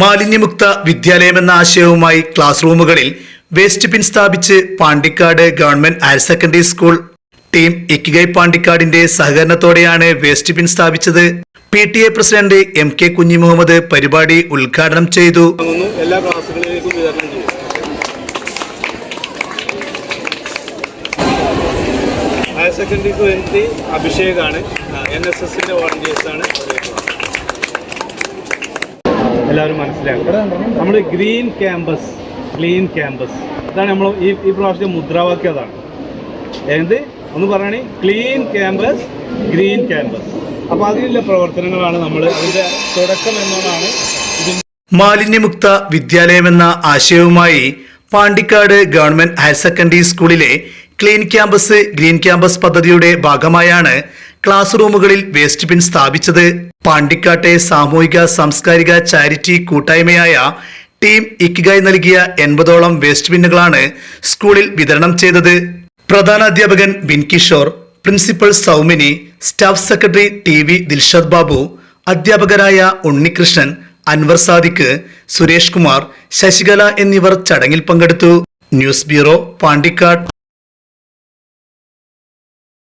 മാലിന്യമുക്ത വിദ്യാലയമെന്ന ആശയവുമായി ക്ലാസ് റൂമുകളിൽ വേസ്റ്റ് ബിൻ സ്ഥാപിച്ച് Pandikkad Government Higher Secondary School team Ikigai പാണ്ടിക്കാടിന്റെ സഹകരണത്തോടെയാണ് വേസ്റ്റ് ബിൻ സ്ഥാപിച്ചത്. P T A president M K Kunhi Muhammad പരിപാടി ഉദ്ഘാടനം ചെയ്തു. എല്ലാ വിതരണം ഹയർ സെക്കൻഡറിക്ക് വേണ്ടി അഭിഷേകാണ്. എൻ എസ് എസിന്റെ വോളണ്ടിയേഴ്സാണ്. എല്ലാവരും മനസ്സിലാക്കുക നമ്മൾ ഗ്രീൻ ക്യാമ്പസ് ക്ലീൻ ക്യാമ്പസ്. ഇതാണ് നമ്മൾ ഈ ഈ പ്രാവശ്യം മുദ്രാവാക്യം അതാണ്. എന്ത്? ഒന്ന് പറയണേ. Clean campus green campus. അപ്പോൾ അതിലുള്ള പ്രവർത്തനങ്ങളാണ് നമ്മൾ അതിന്റെ തുടക്കം മാലിന്യമുക്ത മാലിന്യമുക്ത വിദ്യാലയമെന്ന ആശയവുമായി പാണ്ടിക്കാട് ഗവൺമെന്റ് ഹയർ സെക്കൻഡറി സ്കൂളിലെ ക്ലീൻ ക്യാമ്പസ് ഗ്രീൻ ക്യാമ്പസ് പദ്ധതിയുടെ ഭാഗമായാണ് ക്ലാസ് റൂമുകളിൽ വേസ്റ്റ് ബിൻ സ്ഥാപിച്ചത്. പാണ്ടിക്കാട്ടെ സാമൂഹിക സാംസ്കാരിക ചാരിറ്റി കൂട്ടായ്മയായ ടീം ഇക്കിഗായ് നൽകിയ എൺപതോളം വേസ്റ്റ് ബിന്നുകളാണ് സ്കൂളിൽ വിതരണം ചെയ്തത്. പ്രധാന അധ്യാപകൻ Bin Kishore principal Saumini staff secretary T V Dilshad Babu അധ്യാപകരായ ഉണ്ണികൃഷ്ണൻ അൻവർ സാദിഖ് സുരേഷ് കുമാർ ശശികല എന്നിവർ ചടങ്ങിൽ പങ്കെടുത്തു. News bureau Pandikkad.